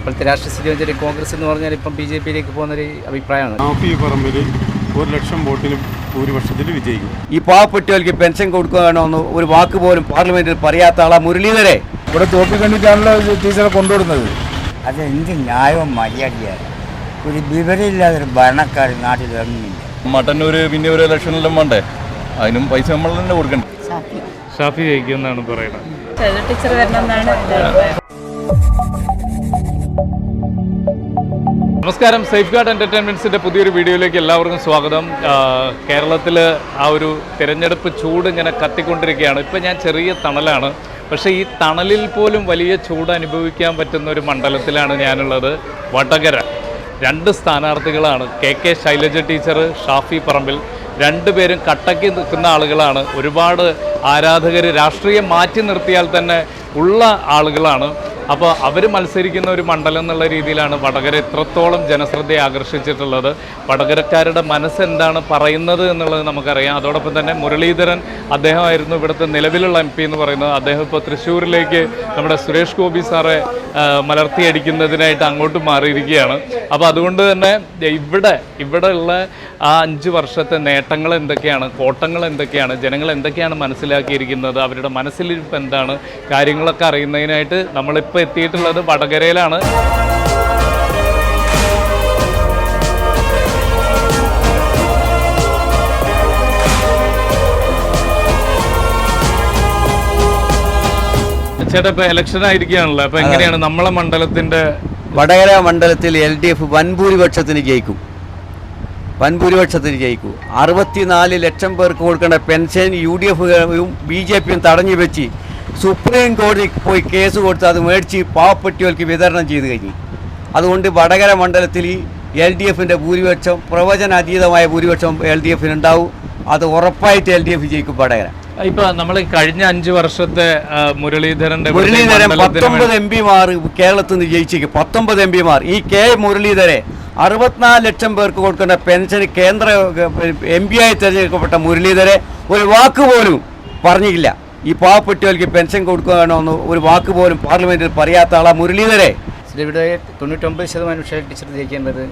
ഇപ്പോഴത്തെ രാഷ്ട്രീയ സ്ഥിതി വെച്ചാൽ കോൺഗ്രസ് എന്ന് പറഞ്ഞാൽ ഇപ്പം ബി ജെ പിയിലേക്ക് പോകുന്നൊരു അഭിപ്രായമാണ്. പറമ്പിൽ ഒരു ലക്ഷം വോട്ടിന് ഭൂരിപക്ഷത്തിൽ വിജയിക്കും. ഈ പാവപ്പെട്ടവർക്ക് പെൻഷൻ കൊടുക്കുകയാണോന്ന് ഒരു വാക്ക് പോലും പാർലമെന്റിൽ പറയാത്ത ആളാ മുരളീധരെ. ഇവിടെ തോപ്പി കണ്ടിട്ടാണല്ലോ ടീച്ചറെ കൊണ്ടുവിടുന്നത്. അത് എന്ത് ന്യായവും മര്യാദയാണ് ഒരു വിവരമില്ലാതെ ഒരു ഭരണക്കാർ നാട്ടിൽ ഇറങ്ങുന്നില്ല. മട്ടന്നൂര് പിന്നെ ഒരു ഇലക്ഷനെല്ലാം വേണ്ടേ? അതിനും പൈസ നമ്മൾ തന്നെ കൊടുക്കണ്ടേ ഷാഫി. ജയിക്കുമെന്നാണ് പറയുന്നത്. ടീച്ചർ എന്റെ നമസ്കാരം. സേഫ് ഗാർഡ് എന്റർടൈൻമെന്റ്സിന്റെ പുതിയൊരു വീഡിയോയിലേക്ക് എല്ലാവർക്കും സ്വാഗതം. കേരളത്തിൽ ആ ഒരു തിരഞ്ഞെടുപ്പ് ചൂട് ഇങ്ങനെ കത്തിക്കൊണ്ടിരിക്കുകയാണ്. ഇപ്പം ഞാൻ ചെറിയ തണലാണ്. പക്ഷേ ഈ തണലിൽ പോലും വലിയ ചൂട് അനുഭവിക്കാൻ പറ്റുന്ന ഒരു മണ്ഡലത്തിലാണ് ഞാനുള്ളത്. വടകര. രണ്ട് സ്ഥാനാർത്ഥികളാണ്. K K Shailaja teacher Shafi Parambil. രണ്ടുപേരും കട്ടയ്ക്ക് നിൽക്കുന്ന ആളുകളാണ്. ഒരുപാട് ആരാധകർ രാഷ്ട്രീയം മാറ്റി നിർത്തിയാൽ തന്നെ ഉള്ള ആളുകളാണ്. അപ്പോൾ അവർ മത്സരിക്കുന്ന ഒരു മണ്ഡലം എന്നുള്ള രീതിയിലാണ് വടകര എത്രത്തോളം ജനശ്രദ്ധയെ ആകർഷിച്ചിട്ടുള്ളത്. വടകരക്കാരുടെ മനസ്സെന്താണ് പറയുന്നത് എന്നുള്ളത് നമുക്കറിയാം. അതോടൊപ്പം തന്നെ മുരളീധരൻ അദ്ദേഹമായിരുന്നു ഇവിടുത്തെ നിലവിലുള്ള എം പി എന്ന് പറയുന്നത്. അദ്ദേഹം ഇപ്പോൾ തൃശ്ശൂരിലേക്ക് നമ്മുടെ സുരേഷ് ഗോപി സാറെ മലർത്തിയടിക്കുന്നതിനായിട്ട് അങ്ങോട്ട് മാറിയിരിക്കുകയാണ്. അപ്പോൾ അതുകൊണ്ട് തന്നെ ഇവിടെ ഇവിടെ ഉള്ള ആ അഞ്ച് വർഷത്തെ നേട്ടങ്ങൾ എന്തൊക്കെയാണ് കോട്ടങ്ങൾ എന്തൊക്കെയാണ് ജനങ്ങൾ എന്തൊക്കെയാണ് മനസ്സിലാക്കിയിരിക്കുന്നത് അവരുടെ മനസ്സിലിരിപ്പ് എന്താണ് കാര്യങ്ങളൊക്കെ അറിയുന്നതിനായിട്ട് നമ്മളിപ്പോൾ എത്തിയിട്ടുള്ളത് വടകരയിലാണ്. ചേട്ടാ ഇപ്പൊ ഇലക്ഷൻ ആയിരിക്കുകയാണല്ലോ. അപ്പൊ എങ്ങനെയാണ് നമ്മളെ മണ്ഡലത്തിന്റെ വടകര മണ്ഡലത്തിൽ എൽ ഡി എഫ് വൻഭൂരിപക്ഷത്തിന് ജയിക്കും. വൻഭൂരിപക്ഷത്തിന് ജയിക്കും. അറുപത്തിനാല് ലക്ഷം പേർക്ക് കൊടുക്കേണ്ട പെൻഷൻ യു ഡി എഫും ബി ജെ പിയും തടഞ്ഞു വെച്ച് സുപ്രീം കോടതി പോയി കേസ് കൊടുത്ത് അത് മേടിച്ച് പാവപ്പെട്ടികൾക്ക് വിതരണം ചെയ്തു കഴിഞ്ഞു. അതുകൊണ്ട് വടകര മണ്ഡലത്തിൽ എൽ ഡി എഫിന്റെ ഭൂരിപക്ഷം പ്രവചനാതീതമായ ഭൂരിപക്ഷം എൽ ഡി എഫിന് ഉണ്ടാവും അത് ഉറപ്പായിട്ട് എൽ ഡി എഫ് ജയിക്കും വടകര. ഇപ്പൊ നമ്മൾ കഴിഞ്ഞ അഞ്ച് വർഷത്തെ മുരളീധരന്റെ മുരളീധരൻ പത്തൊമ്പത് എം പിമാർ കേരളത്തിൽ നിന്ന് ജയിച്ചേക്കും. പത്തൊമ്പത് എം പിമാർ. ഈ കെ മുരളീധരെ അറുപത്തിനാല് ലക്ഷം പേർക്ക് കൊടുക്കുന്ന പെൻഷൻ കേന്ദ്ര എം പി ആയി തിരഞ്ഞെടുക്കപ്പെട്ട മുരളീധരെ ഒരു വാക്ക് പോലും പറഞ്ഞില്ല. ഈ പാവപ്പെട്ടവർക്ക് പെൻഷൻ കൊടുക്കുകയാണോന്ന് ഒരു വാക്ക് പോലും പാർലമെന്റിൽ പറയാത്ത ആളാ മുരളീധരെ. ഇവിടെ തൊണ്ണൂറ്റൊമ്പത് ശതമാനം ഷൈൽ ടീച്ചർ ജയിക്കേണ്ടത്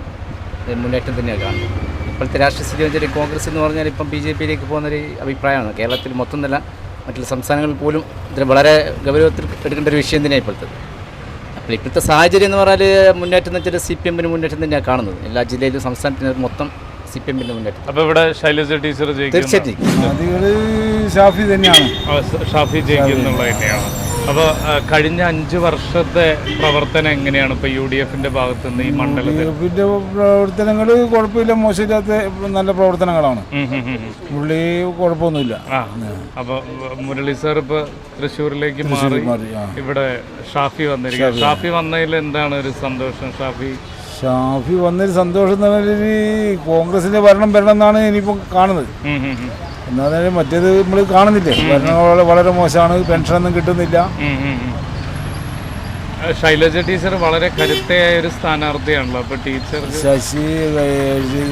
മുന്നേറ്റം തന്നെയാണ് കാണുന്നത്. ഇപ്പോഴത്തെ രാഷ്ട്രീയ സ്ഥിതി വെച്ചാൽ കോൺഗ്രസ് എന്ന് പറഞ്ഞാൽ ഇപ്പം ബി ജെ പിയിലേക്ക് പോകുന്നൊരു അഭിപ്രായമാണ്. കേരളത്തിൽ മൊത്തം നില മറ്റുള്ള സംസ്ഥാനങ്ങളിൽ പോലും ഇത്ര വളരെ ഗൗരവത്തിൽ എടുക്കേണ്ട ഒരു വിഷയം തന്നെയാണ് ഇപ്പോഴത്തെ. അപ്പോൾ ഇപ്പോഴത്തെ സാഹചര്യം എന്ന് പറഞ്ഞാൽ മുന്നേറ്റം എന്ന് വെച്ചാൽ സി പി എമ്മിന് മുന്നേറ്റം തന്നെയാണ് കാണുന്നത്. എല്ലാ ജില്ലയിലും സംസ്ഥാനത്തിന് മൊത്തം സി പി എമ്മിന്റെ മുന്നേറ്റം. അപ്പൊ ഇവിടെ ശൈലജ ടീച്ചർ തീർച്ചയായിട്ടും ഷാഫി തന്നെയാണ്. ഷാഫി തന്നെയാണ്. അപ്പോൾ കഴിഞ്ഞ അഞ്ച് വർഷത്തെ പ്രവർത്തനം എങ്ങനെയാണ് ഇപ്പൊ യു ഡി എഫിന്റെ ഭാഗത്ത് നിന്ന് ഈ മണ്ഡലത്തിൽ? പിന്നെ പ്രവർത്തനങ്ങൾ കുഴപ്പമില്ല മോശമില്ലാത്ത നല്ല പ്രവർത്തനങ്ങളാണ്. പുള്ളി കുഴപ്പമൊന്നുമില്ല. അപ്പോൾ അപ്പൊ മുരളി സാർ ഇപ്പൊ തൃശ്ശൂരിലേക്ക് മാറി. മാറി, ഇവിടെ ഷാഫി വന്നിരിക്കുക ഷാഫി വന്നതിൽ എന്താണ് ഒരു സന്തോഷം? ഷാഫി ഷാഫി വന്നൊരു സന്തോഷം എന്ന് പറഞ്ഞാൽ കോൺഗ്രസിന്റെ ഭരണം വരണം എന്നാണ് ഇനിയിപ്പോൾ കാണുന്നത്. എന്നാലും. മറ്റേത് നമ്മൾ കാണുന്നില്ലേ? ഭരണം വളരെ- മോശമാണ് പെൻഷനൊന്നും കിട്ടുന്നില്ല. ശൈലജ ടീച്ചർ വളരെ കരുത്തയായ ഒരു സ്ഥാനാർത്ഥിയാണല്ലോ. അപ്പൊ ടീച്ചർ ശശി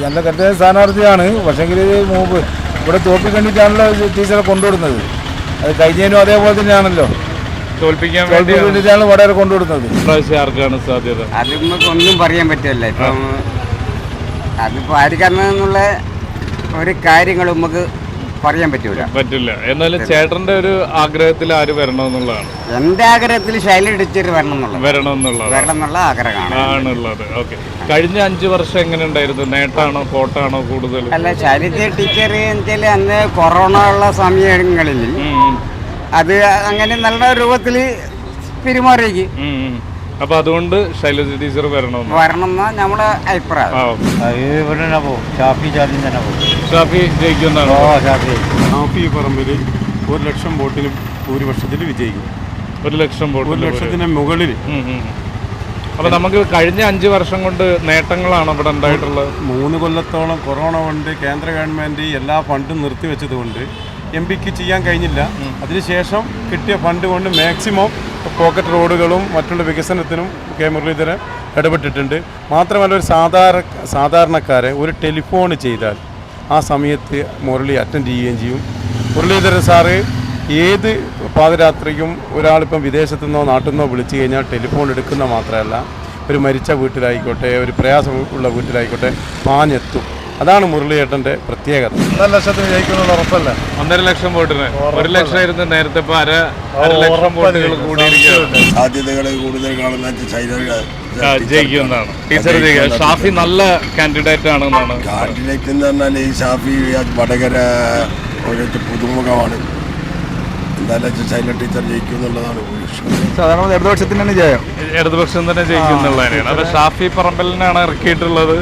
നല്ല കരുത്തായ സ്ഥാനാർത്ഥിയാണ്. പക്ഷെങ്കിൽ ഇവിടെ തോപ്പിക്കണ്ടിട്ടാണല്ലോ ടീച്ചറെ കൊണ്ടുവിടുന്നത്. അത് കഴിഞ്ഞതിനും അതേപോലെ തന്നെയാണല്ലോ. തോൽപ്പിക്കാൻ വേണ്ടിയിട്ടാണ് വടകര കൊണ്ടുവിടുന്നത്. ആർക്കാണ് സാധ്യത? അത് നമുക്ക് ഒന്നും പറയാൻ പറ്റില്ല. ഇപ്പം ആര് ആർക്കാണെന്നുള്ള ഒരു കാര്യങ്ങൾ നമുക്ക് പറയാൻ പറ്റൂല. പറ്റില്ല. എന്നാലും ചേട്ടന്റെ ഒരു ആഗ്രഹത്തിൽ ആര് വരണമെന്നുള്ളതാണ്. എന്റെ ആഗ്രഹത്തിൽ ശൈലി ഇടിച്ചിട്ട് വരണം എന്നുള്ളത് വരണം എന്നുള്ളത് വരണം എന്നുള്ള ആഗ്രഹമാണ്. ആണുള്ളത്. ഓക്കെ. കഴിഞ്ഞ അഞ്ചു വർഷം എങ്ങനെ ഉണ്ടായിരുന്നു? നേട്ടാണോ കോട്ടാണോ കൂടുതൽ അല്ല ശൈലജ ടീച്ചർ എന്ന് വെച്ചാൽ അന്ന് കൊറോണ ഉള്ള സമയങ്ങളിൽ അത് അങ്ങനെ നല്ല രൂപത്തിൽ പെരുമാറിയേക്ക്. അപ്പൊ അതുകൊണ്ട് ശൈലജ ടീച്ചർ വരണോ വരണം എന്നാ നമ്മളെ അഭിപ്രായം ഇവിടെ തന്നെ പോകും. ഷാഫി ചാർജിൽ തന്നെ പോകും. ഷാഫി ജയിക്കുന്നതാണ് ഷാഫി. ഷാഫി പറമ്പിൽ ഒരു ലക്ഷം വോട്ടിന് ഭൂരിപക്ഷത്തിൽ വിജയിക്കും. ഒരു ലക്ഷം ഒരു ലക്ഷത്തിന് മുകളിൽ അപ്പൊ നമുക്ക് കഴിഞ്ഞ അഞ്ച് വർഷം കൊണ്ട് നേട്ടങ്ങളാണ് ഇവിടെ ഉണ്ടായിട്ടുള്ളത്. മൂന്ന് കൊല്ലത്തോളം കൊറോണ കൊണ്ട് കേന്ദ്ര ഗവൺമെന്റ് എല്ലാ ഫണ്ടും നിർത്തിവെച്ചത് കൊണ്ട് എം പിക്ക് ചെയ്യാൻ കഴിഞ്ഞില്ല. അതിനുശേഷം കിട്ടിയ ഫണ്ട് കൊണ്ട് മാക്സിമം പോക്കറ്റ് റോഡുകളും മറ്റുള്ള വികസനത്തിനും കെ മുരളീധരൻ ഇടപെട്ടിട്ടുണ്ട്. മാത്രമല്ല ഒരു സാധാരണ സാധാരണക്കാരെ ഒരു ടെലിഫോൺ ചെയ്താൽ ആ സമയത്ത് മുരളി അറ്റൻഡ് ചെയ്യുകയും ചെയ്യും. മുരളീധരൻ സാറ് ഏത് പാതിരാത്രിക്കും ഒരാളിപ്പം വിദേശത്തു നിന്നോ നാട്ടിൽ നിന്നോ വിളിച്ചു കഴിഞ്ഞാൽ ടെലിഫോൺ എടുക്കുന്ന മാത്രമല്ല ഒരു മരിച്ച വീട്ടിലായിക്കോട്ടെ ഒരു പ്രയാസമുള്ള വീട്ടിലായിക്കോട്ടെ പാഞ്ഞെത്തും അതാണ് മുരളിയേട്ടന്റെ പ്രത്യേകത. ഒന്നര ലക്ഷത്തിന് ജയിക്കുന്നുള്ള ഉറപ്പല്ല? ഒന്നര ലക്ഷം വോട്ടിന്. ഒരു ലക്ഷം ഇരുന്ന് നേരത്തെ ഇപ്പൊ അര അര ലക്ഷം വോട്ടുകൾ കൂടിയിരിക്കുകയാണ്. കൂടുതൽ കാണുന്ന ടീച്ചർ ജയിക്കുക ഷാഫി നല്ല കാൻഡിഡേറ്റ് ആണെന്നാണ്. കാൻഡിഡേറ്റ് എന്ന് പറഞ്ഞാൽ ഈ ഷാഫി വടകര ഒരു പുതുമുഖമാണ്. എന്തായാലും ശൈല ടീച്ചർ ജയിക്കും എന്നുള്ളതാണ് സാധാരണ ഇടതുപക്ഷത്തിന് തന്നെ ജയം. ഇടതുപക്ഷം തന്നെ ജയിക്കുന്നുള്ളതിനാണ് അത് ഷാഫി പറമ്പലിനാണ് ഇറക്കിയിട്ടുള്ളത്.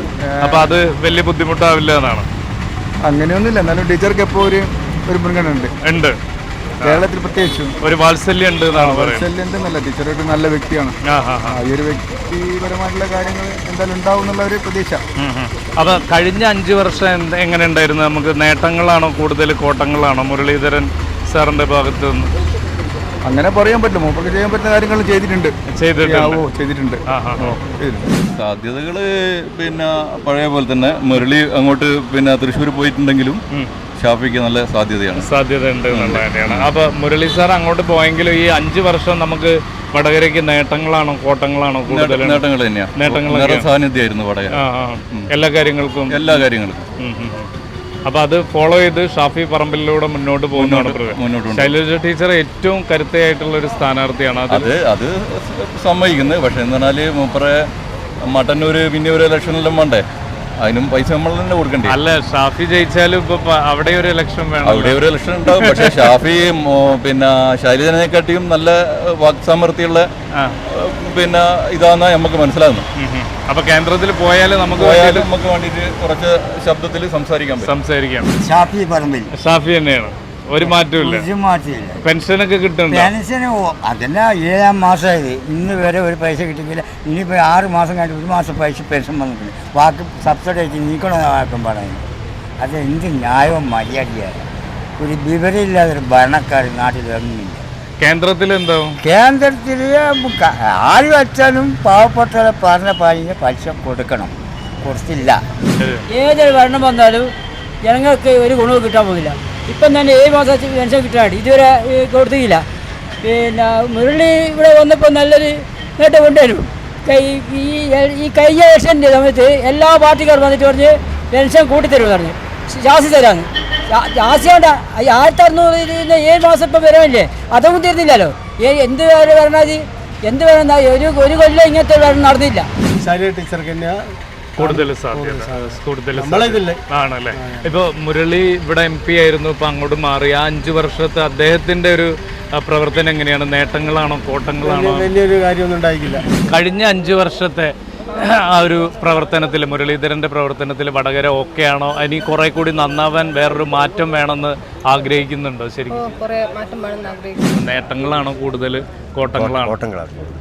അപ്പൊ അത് വലിയ ബുദ്ധിമുട്ടാവില്ല എന്നാണ്. അങ്ങനെയൊന്നുമില്ല. എന്നാലും ടീച്ചർക്ക് എപ്പോ ഒരു ഒരു മുൻഗണന ഉണ്ട്. ഉണ്ട്. കേരളത്തിൽ പ്രത്യേകിച്ചും. ഒരു വാത്സല്യം ഉണ്ട് ശല്യം എന്നല്ല ടീച്ചർ ഒരു നല്ല വ്യക്തിയാണ്. ഈ ഒരു വ്യക്തിപരമായിട്ടുള്ള കാര്യങ്ങൾ എന്തായാലും ഉണ്ടാവും എന്നുള്ള ഒരു പ്രതീക്ഷ. അപ്പൊ കഴിഞ്ഞ അഞ്ചു വർഷം എങ്ങനെ ഉണ്ടായിരുന്നു? നമുക്ക് നേട്ടങ്ങളാണോ കൂടുതൽ കോട്ടങ്ങളാണോ? മുരളീധരൻ സാറിന്റെ ഭാഗത്ത് നിന്ന്? അങ്ങനെ പറയാൻ പറ്റും മൂപ്പക്ക് ചെയ്യാൻ പറ്റുന്ന കാര്യങ്ങൾ ചെയ്തിട്ടുണ്ട്. ചെയ്തിട്ടുണ്ട്. ഓ. ചെയ്തിട്ടുണ്ട്. സാധ്യതകൾ പിന്നെ പഴയ പോലെ തന്നെ മുരളി അങ്ങോട്ട് പിന്നെ തൃശ്ശൂർ പോയിട്ടുണ്ടെങ്കിലും ഷാഫിക്ക് നല്ല സാധ്യതയാണ്. സാധ്യത ഉണ്ട് എന്നുള്ള തന്നെയാണ് അപ്പൊ മുരളി സാർ അങ്ങോട്ട് പോയെങ്കിലും ഈ അഞ്ചു വർഷം നമുക്ക് വടകരയ്ക്ക് നേട്ടങ്ങളാണോ കോട്ടങ്ങളാണോ കൂടുതൽ നേട്ടങ്ങൾ തന്നെയാണ് നേട്ടങ്ങൾ സാന്നിധ്യമായിരുന്നു വടകര. എല്ലാ കാര്യങ്ങൾക്കും? എല്ലാ കാര്യങ്ങൾക്കും. ഉം, ഉം, ഉം. അപ്പൊ അത് ഫോളോ ചെയ്ത് ഷാഫി പറമ്പിലൂടെ മുന്നോട്ട് പോകുന്നതാണ് മുന്നോട്ട് ശൈലജ ടീച്ചർ ഏറ്റവും കരുത്തയായിട്ടുള്ള ഒരു സ്ഥാനാർത്ഥിയാണ് അത്. അത് അത് സമ്മതിക്കുന്നത് പക്ഷെ എന്ന് പറഞ്ഞാൽ മൂപ്പറെ മട്ടന്നൂർ പിന്നെ ഒരു ഇലക്ഷനിലും വേണ്ടേ? അതിനും പൈസ നമ്മൾ തന്നെ കൊടുക്കണ്ടേ? അല്ല ഷാഫി ജയിച്ചാലും ഇപ്പൊ അവിടെ ഒരു ഇലക്ഷൻ വേണം. അവിടെ ഒരു ഇലക്ഷൻ ഉണ്ടാവും. പക്ഷെ ഷാഫി പിന്നെ ശൈലജനെക്കാട്ടിയും നല്ല വാക്സാമർത്തിയുള്ള പിന്നെ ഇതാന്നാ നമുക്ക് മനസ്സിലാകുന്നത്. അപ്പൊ കേന്ദ്രത്തിൽ പോയാൽ നമുക്ക് പോയാലും നമുക്ക് വേണ്ടിയിട്ട് കുറച്ച് ശബ്ദത്തിൽ സംസാരിക്കാം പറ്റും. സംസാരിക്കാം. ഷാഫി പറമ്പിൽ ഷാഫി തന്നെയാണ്. ഒരു മാറ്റമില്ല മാറ്റിയില്ല പെൻഷനൊക്കെ കിട്ടുന്നുണ്ടോ? പെൻഷന് അതല്ല ഏഴാം മാസമായത് ഇന്ന് വരെ ഒരു പൈസ കിട്ടിയില്ല ഇനിയിപ്പോൾ ആറ് മാസം കഴിഞ്ഞ് ഒരു മാസം പൈസ പെൻഷൻ വന്നിട്ടുണ്ട്. വാക്ക് സബ്സിഡി ആയിട്ട് നീക്കണം വാക്കും പറയുന്നത് അത് എന്ത് ന്യായവും മര്യാദയാണ് ഒരു വിവരമില്ലാതെ ഒരു ഭരണക്കാർ നാട്ടിൽ ഇറങ്ങുന്നില്ല കേന്ദ്രത്തിൽ എന്താവും കേന്ദ്രത്തിൽ ആര് വച്ചാലും പാവപ്പെട്ടവരെ പറഞ്ഞ പാലിന് പൈസ കൊടുക്കണം. കൊടുത്തില്ല. ഏതൊരു ഭരണം വന്നാലും ജനങ്ങൾക്ക് ഒരു ഗുണവും കിട്ടാൻ പോകുന്നില്ല. ഇപ്പം തന്നെ ഏഴ് മാസം പെൻഷൻ കിട്ടാണ്ട് ഇതുവരെ കൊടുത്തില്ല പിന്നെ മുരളി ഇവിടെ വന്നപ്പോൾ നല്ലൊരു നേട്ടം കൊണ്ടുവരും. ഈ ഈ കഴിഞ്ഞ ഇലക്ഷന്റെ സമയത്ത് എല്ലാ പാർട്ടിക്കാർ വന്നിട്ട് പറഞ്ഞ് പെൻഷൻ കൂട്ടിത്തരും പറഞ്ഞു. ജാസ്തി തരാന്ന്. ജാസ്തി വേണ്ട ആയിരത്തി അറുന്നൂറ് ഏഴ് മാസം ഇപ്പം വരാനില്ലേ അതൊന്നും തീർന്നില്ലല്ലോ ഏ എന്ത് വരണത് എന്ത് വേണം ഒരു ഒരു കൊല്ലം ഇങ്ങനത്തെ വരണം നടന്നില്ല ടീച്ചർക്ക് കൂടുതൽ സാധ്യത. കൂടുതൽ ആണല്ലേ? ഇപ്പൊ മുരളി ഇവിടെ എം പി ആയിരുന്നു ഇപ്പൊ അങ്ങോട്ട് മാറി. ആ അഞ്ചു വർഷത്തെ അദ്ദേഹത്തിന്റെ ഒരു പ്രവർത്തനം എങ്ങനെയാണ്? നേട്ടങ്ങളാണോ കോട്ടങ്ങളാണോ? വലിയൊരു കാര്യമൊന്നും ഉണ്ടായിക്കില്ല. കഴിഞ്ഞ അഞ്ചു വർഷത്തെ ആ ഒരു പ്രവർത്തനത്തിൽ മുരളീധരന്റെ പ്രവർത്തനത്തിൽ വടകര ഓക്കെ ആണോ ഇനി കുറെ കൂടി നന്നാവാൻ വേറൊരു മാറ്റം വേണമെന്ന് ആഗ്രഹിക്കുന്നുണ്ടോ ശരിക്കും? കുറേ മാറ്റം വേണമെന്ന് ആഗ്രഹിക്കുന്നു. നേട്ടങ്ങളാണോ കൂടുതൽ? കോട്ടങ്ങളാണ്?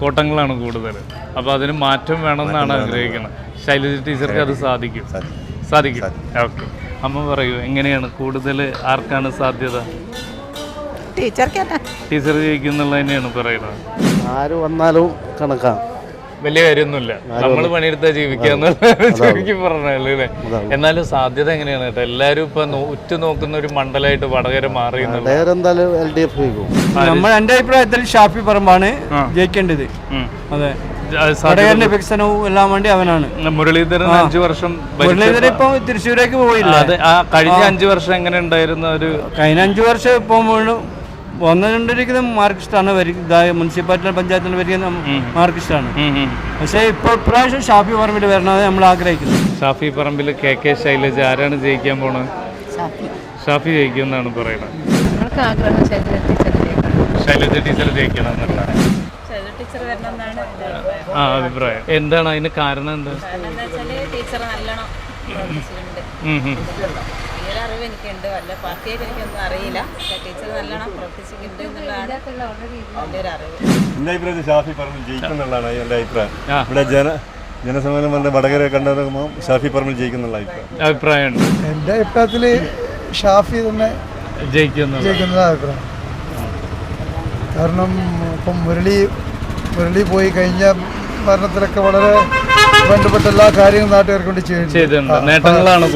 കോട്ടങ്ങളാണ് കൂടുതൽ. അപ്പോൾ അതിന് മാറ്റം വേണമെന്നാണ് ആഗ്രഹിക്കുന്നത്. ശൈലജ ടീച്ചർക്ക് അത് സാധിക്കും. സാധിക്കും. ഓക്കെ. അമ്മ പറയൂ എങ്ങനെയാണ്? കൂടുതൽ ആർക്കാണ് സാധ്യത? ടീച്ചർ ജയിക്കുന്നുള്ള തന്നെയാണ് പറയുന്നത്. ആര് വന്നാലും കണക്കാണ് വലിയ കാര്യമൊന്നുമില്ല. നമ്മൾ പണിയെടുത്താൽ ജീവിക്കാന്ന് ചുരുക്കി പറഞ്ഞല്ലേ എന്നാലും സാധ്യത എങ്ങനെയാണ് കേട്ടോ? എല്ലാവരും ഇപ്പൊ ഉറ്റുനോക്കുന്ന നോക്കുന്ന ഒരു മണ്ഡലമായിട്ട് വടകര മാറി എന്റെ നമ്മൾ എന്റെ അഭിപ്രായത്തിൽ ഷാഫി പറമ്പാണ് ജയിക്കേണ്ടത്. അതെ. വടകരന്റെ വികസനവും എല്ലാം വേണ്ടി അവനാണ്. മുരളീധരൻ അഞ്ചു വർഷം മുരളീധരൻ ഇപ്പൊ തൃശ്ശൂരേക്ക് പോയില്ല. ആ കഴിഞ്ഞ അഞ്ചു വർഷം എങ്ങനെ ഉണ്ടായിരുന്ന ഒരു കഴിഞ്ഞ അഞ്ചു വർഷം ഇപ്പൊ വീണ്ടും വന്നുകൊണ്ടിരിക്കുന്ന മാർക്കിസ്റ്റാണ് മുനിസിപ്പാലിറ്റി പഞ്ചായത്തിൽ വരിക മാർക്കിസ്റ്റാണ്. പക്ഷേ ഇപ്പോൾ ഇപ്രാവശ്യം ഷാഫി പറമ്പിൽ വരണത് നമ്മൾ ആഗ്രഹിക്കുന്നു. ഷാഫി പറമ്പിൽ കെ കെ ശൈലജ ആരാണ് ജയിക്കാൻ പോണത് ഷാഫി. ജയിക്കും എന്നാണ് പറയുന്നത് ശൈലജ ടീച്ചർ ജയിക്കണം. എന്നുള്ളതാണ്. ശൈലജ ടീച്ചർ വരണം എന്നാണ് ആ അഭിപ്രായം. എന്താണ് അതിന് കാരണം എന്താ? ടീച്ചർ നല്ലോണം പ്രവർത്തിച്ചിട്ടുണ്ട് ഉണ്ട്. വല്ല പാർട്ടിയായിട്ട് എനിക്കൊന്നും അറിയില്ല. ടീച്ചർ നല്ലോണം പ്രവർത്തിച്ചിട്ടുണ്ട് എന്നുള്ളതാണ് എന്റെ ഒരു അറിവ്. എന്റെ അഭിപ്രായത്തിൽ ഷാഫി പറമ്പിൽ ജയിക്കുന്നുള്ളതാണ് എന്റെ അഭിപ്രായം. ഇവിടെ ജന ജനസമ്മേളനം വന്ന് വടകര കണ്ടപ്പോൾ ഷാഫി പറമ്പിൽ ജയിക്കുന്നുള്ള അഭിപ്രായം. അഭിപ്രായമുണ്ട്. എന്റെ അഭിപ്രായത്തിൽ ഷാഫി തന്നെ ജയിക്കുന്നു ജയിക്കുന്നതാണ് അഭിപ്രായം. കാരണം ഇപ്പം മുരളി മുരളി പോയി കഴിഞ്ഞ ഭരണത്തിലൊക്കെ വളരെ ബന്ധപ്പെട്ട എല്ലാ കാര്യങ്ങളും നാട്ടുകാർക്ക് കൊണ്ട് ചെയ്തിട്ടുണ്ട്. നേട്ടങ്ങളാണ്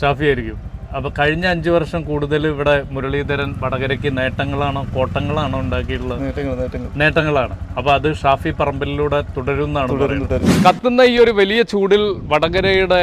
ഷാഫിയായിരിക്കും. അപ്പൊ കഴിഞ്ഞ അഞ്ചു വർഷം കൂടുതൽ ഇവിടെ മുരളീധരൻ വടകരയ്ക്ക് നേട്ടങ്ങളാണോ കോട്ടങ്ങളാണോ ഉണ്ടാക്കിയിട്ടുള്ളത്? നേട്ടങ്ങളാണ്. അപ്പൊ അത് ഷാഫി പറമ്പിലൂടെ തുടരുന്നതാണ് കത്തുന്ന ഈ ഒരു വലിയ ചൂടിൽ വടകരയുടെ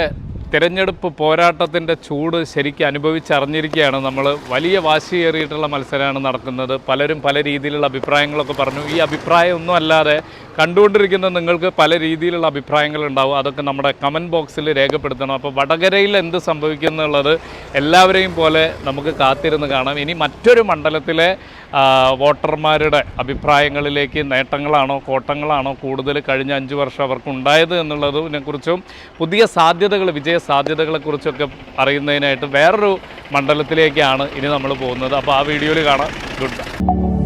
തിരഞ്ഞെടുപ്പ് പോരാട്ടത്തിന്റെ ചൂട് ശരിക്കും അനുഭവിച്ചറിഞ്ഞിരിക്കുകയാണ് നമ്മൾ. വലിയ വാശിയേറിയിട്ടുള്ള മത്സരമാണ് നടക്കുന്നത്. പലരും പല രീതിയിലുള്ള അഭിപ്രായങ്ങളൊക്കെ പറഞ്ഞു. ഈ അഭിപ്രായമൊന്നും അല്ലാതെ കണ്ടുകൊണ്ടിരിക്കുന്ന നിങ്ങൾക്ക് പല രീതിയിലുള്ള അഭിപ്രായങ്ങളുണ്ടാവും അതൊക്കെ നമ്മുടെ കമന്റ് ബോക്സിൽ രേഖപ്പെടുത്തണം. അപ്പോൾ വടകരയിൽ എന്ത് സംഭവിക്കുന്നുള്ളത് എല്ലാവരെയും പോലെ നമുക്ക് കാത്തിരുന്ന് കാണാം. ഇനി മറ്റൊരു മണ്ഡലത്തിലെ വോട്ടർമാരുടെ അഭിപ്രായങ്ങളിലേക്ക് നേട്ടങ്ങളാണോ കോട്ടങ്ങളാണോ കൂടുതൽ കഴിഞ്ഞ അഞ്ച് വർഷം അവർക്ക് ഉണ്ടായത് എന്നുള്ളതിനെക്കുറിച്ചും പുതിയ സാധ്യതകൾ വിജയ സാധ്യതകളെക്കുറിച്ചൊക്കെ അറിയുന്നതിനായിട്ട് വേറൊരു മണ്ഡലത്തിലേക്കാണ് ഇനി നമ്മൾ പോകുന്നത്. അപ്പോൾ ആ വീഡിയോയിൽ കാണാം. Good bye.